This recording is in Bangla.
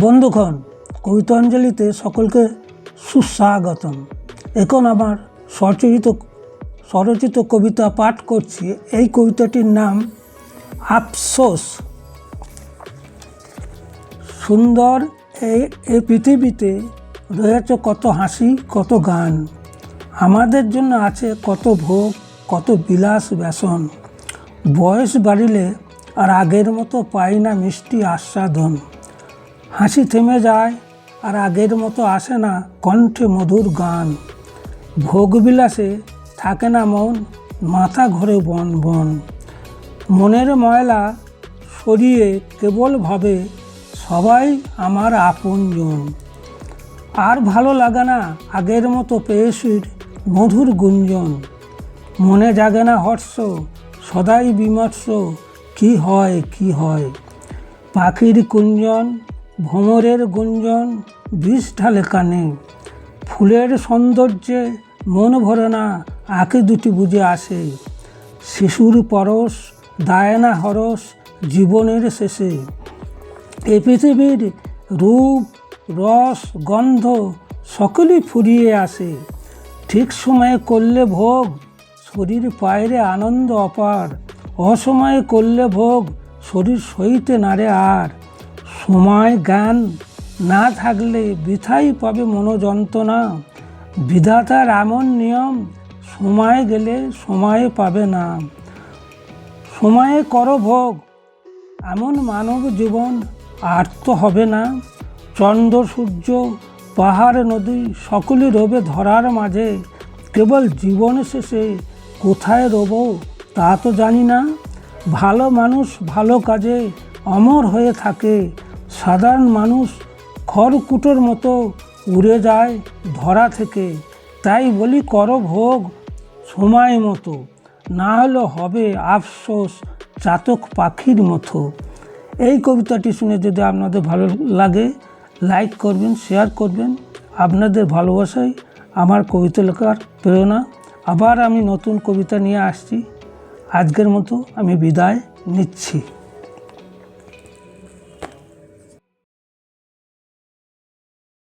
বন্ধুগণ, কবিতাঞ্জলিতে সকলকে সুস্বাগতম। এখন আমার স্বরচিত স্বরচিত কবিতা পাঠ করছি। এই কবিতাটির নাম আফসোস। সুন্দর এই পৃথিবীতে রয়েছে কত হাসি, কত গান। আমাদের জন্য আছে কত ভোগ, কত বিলাস ব্যসন। বয়স বাড়িলে আর আগের মতো পাই না মিষ্টি আস্বাদন। হাসি থেমে যায় আর আগের মতো আসে না কণ্ঠে মধুর গান। ভোগবিলাসে থাকে না মন, মাথা ঘরে বন বন। মনের ময়লা সরিয়ে কেবল ভাবে, সবাই আমার আপনজন। আর ভালো লাগে না আগের মতো পেয়েছির মধুর গুঞ্জন। মনে জাগে না হর্ষ, সদাই বিমর্ষ, কি হয় কি হয়? পাখির কুঞ্জন ভ্রমরের গুঞ্জন বিষ ঢালে কানে ফুলের সৌন্দর্যে মন ভরে না আঁকে দুটি বুঝে আসে। শিশুর পরশ, দায় না হরস জীবনের শেষে। এ পৃথিবীর রূপ, রস, গন্ধ সকলই ফুরিয়ে আসে। ঠিক সময়ে করলে ভোগ, শরীর পায়রে আনন্দ অপার। অসময়ে করলে ভোগ, শরীর সইতে নারে আর। সময়, জ্ঞান না থাকলে বৃথাই পাবে মনোযন্ত্রণা। বিধাতার এমন নিয়ম, সময় গেলে সময়ে পাবে না। সময়ে করো ভোগ, এমন মানব জীবন আর তো হবে না। চন্দ্র, সূর্য, পাহাড়, নদী সকলই রবে ধরার মাঝে। কেবল জীবন শেষে কোথায় রব তা তো জানি না। ভালো মানুষ ভালো কাজে অমর হয়ে থাকে। সাধারণ মানুষ খড়কুটোর মতো উড়ে যায় ধরা থেকে। তাই বলি কর ভোগ সময় মতো, না হলে হবে আফসোস চাতক পাখির মতো। এই কবিতাটি শুনে যদি আপনাদের ভালো লাগে, লাইক করবেন, শেয়ার করবেন। আপনাদের ভালোবাসাই আমার কবিতা লেখার প্রেরণা। আবার আমি নতুন কবিতা নিয়ে আসছি। আজকের মতো আমি বিদায় নিচ্ছি।